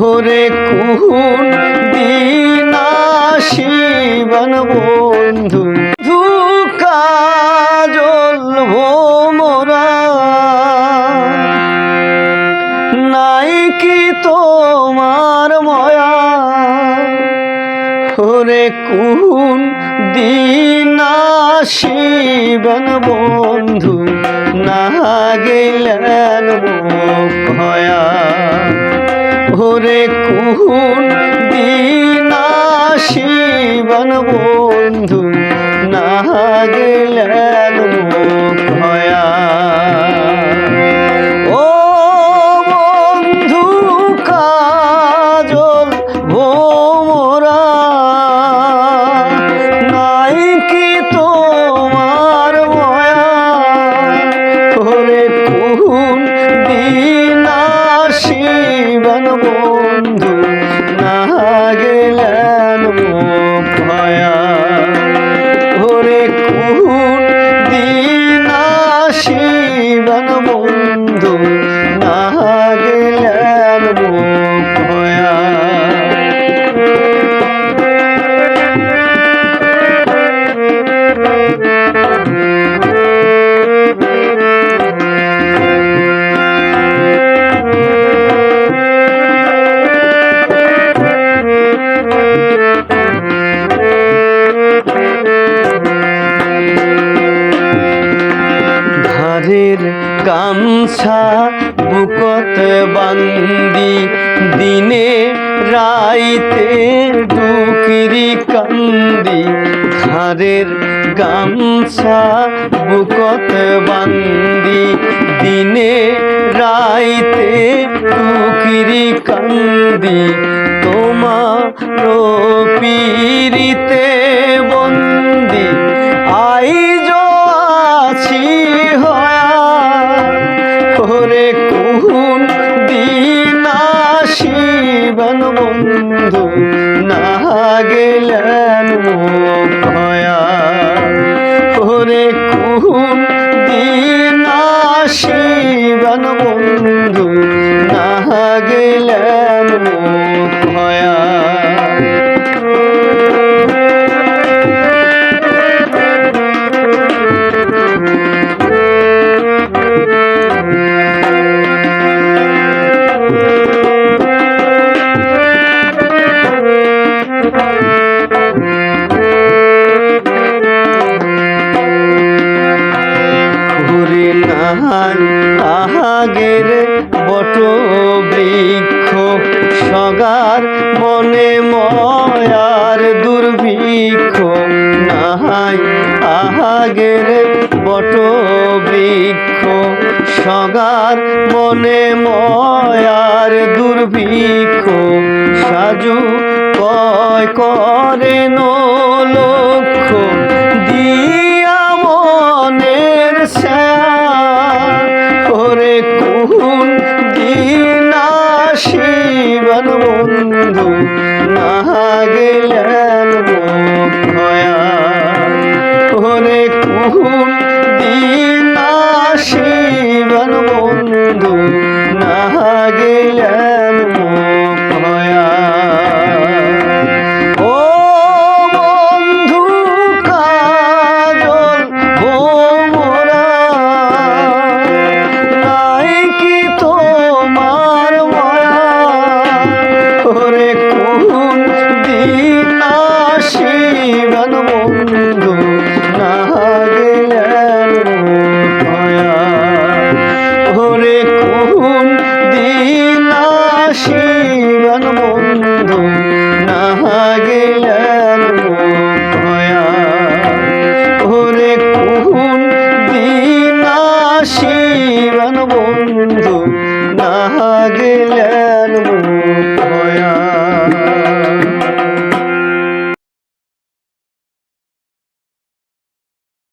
ওরে কুহুন দিনা শিবন বন্ধু, ধুকা জ্বলবো মোরা। তোমার কুন দিনা শিবন বন্ধু, না গেলেন ওরে কুহুন দিনা শিবন বন্ধু না গেলেন গামছা বুকত বান্দি, দিনে রাইতে ডুকরি কান্দি। ধারের গামছা বুকত বান্দি, দিনে রাইতে ডুকরি কান্দি। তোমার পিরিতে গেলেন ভয়া ঘুরে জগার মনে ময়ার দুর্ভিক্ষ। সাজু কয় করে লক্ষ দিয়া মনের করে কুন দিনা শিবন বন্ধু, না গেলেন করে কুন আসিয়ান বন্ধু না গেলেন ওরে কোন দিন আসি